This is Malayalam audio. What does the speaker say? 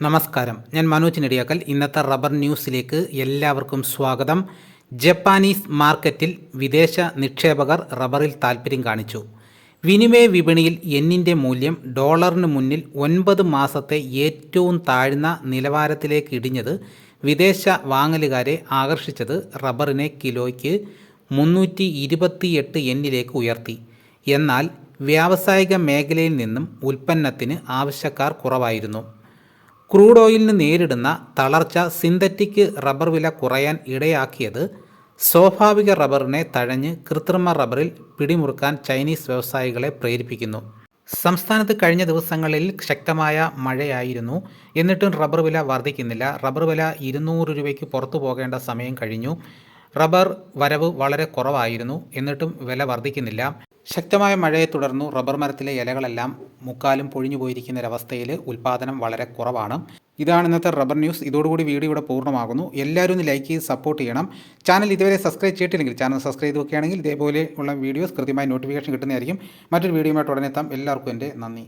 നമസ്കാരം. ഞാൻ മനോജ് നെടിയാക്കൽ. ഇന്നത്തെ റബ്ബർ ന്യൂസിലേക്ക് എല്ലാവർക്കും സ്വാഗതം. ജപ്പാനീസ് മാർക്കറ്റിൽ വിദേശ നിക്ഷേപകർ റബ്ബറിൽ താൽപ്പര്യം കാണിച്ചു. വിനിമയ വിപണിയിൽ എന്നിന്റെ മൂല്യം ഡോളറിന് മുന്നിൽ ഒൻപത് മാസത്തെ ഏറ്റവും താഴ്ന്ന നിലവാരത്തിലേക്ക് ഇടിഞ്ഞത് വിദേശ വാങ്ങലുകാരെ ആകർഷിച്ചത് റബ്ബറിനെ കിലോയ്ക്ക് മുന്നൂറ്റി ഇരുപത്തിയെട്ട് എന്നിലേക്ക് ഉയർത്തി. എന്നാൽ വ്യാവസായിക മേഖലയിൽ നിന്നും ഉൽപ്പന്നത്തിന് ആവശ്യക്കാർ കുറവായിരുന്നു. ക്രൂഡ് ഓയിലിന് നേരിടുന്ന തളർച്ച സിന്തറ്റിക് റബ്ബർ വില കുറയാൻ ഇടയാക്കിയത് സ്വാഭാവിക റബ്ബറിനെ തഴഞ്ഞ് കൃത്രിമ റബ്ബറിൽ പിടിമുറുക്കാൻ ചൈനീസ് വ്യവസായികളെ പ്രേരിപ്പിക്കുന്നു. സംസ്ഥാനത്ത് കഴിഞ്ഞ ദിവസങ്ങളിൽ ശക്തമായ മഴയായിരുന്നു. എന്നിട്ടും റബ്ബർ വില വർദ്ധിക്കുന്നില്ല. റബ്ബർ വില ഇരുന്നൂറ് രൂപയ്ക്ക് പുറത്തു പോകേണ്ട സമയം കഴിഞ്ഞു. റബ്ബർ വരവ് വളരെ കുറവായിരുന്നു. എന്നിട്ടും വില വർദ്ധിക്കുന്നില്ല. ശക്തമായ മഴയെ തുടർന്നു റബ്ബർ മരത്തിലെ ഇലകളെല്ലാം മുക്കാലും പൊഴിഞ്ഞു പോയിരിക്കുന്ന ഒരവസ്ഥയിൽ ഉൽപ്പാദനം വളരെ കുറവാണ്. ഇതാണ് ഇന്നത്തെ റബ്ബർ ന്യൂസ്. ഇതോടുകൂടി വീഡിയോ ഇവിടെ പൂർണമാകുന്നു. എല്ലാവരും ഒന്ന് ലൈക്ക് ചെയ്ത് സപ്പോർട്ട് ചെയ്യണം. ചാനൽ ഇതുവരെ സബ്സ്ക്രൈബ് ചെയ്തിട്ടില്ലെങ്കിൽ ചാനൽ സബ്സ്ക്രൈബ് ചെയ്ത് വെക്കുകയാണെങ്കിൽ ഇതേപോലെയുള്ള വീഡിയോസ് കൃത്യമായി നോട്ടിഫിക്കേഷൻ കിട്ടുന്നതായിരിക്കും. മറ്റൊരു വീഡിയോയുമായിട്ട് ഉടനെത്താം എല്ലാവർക്കും എന്റെ നന്ദി.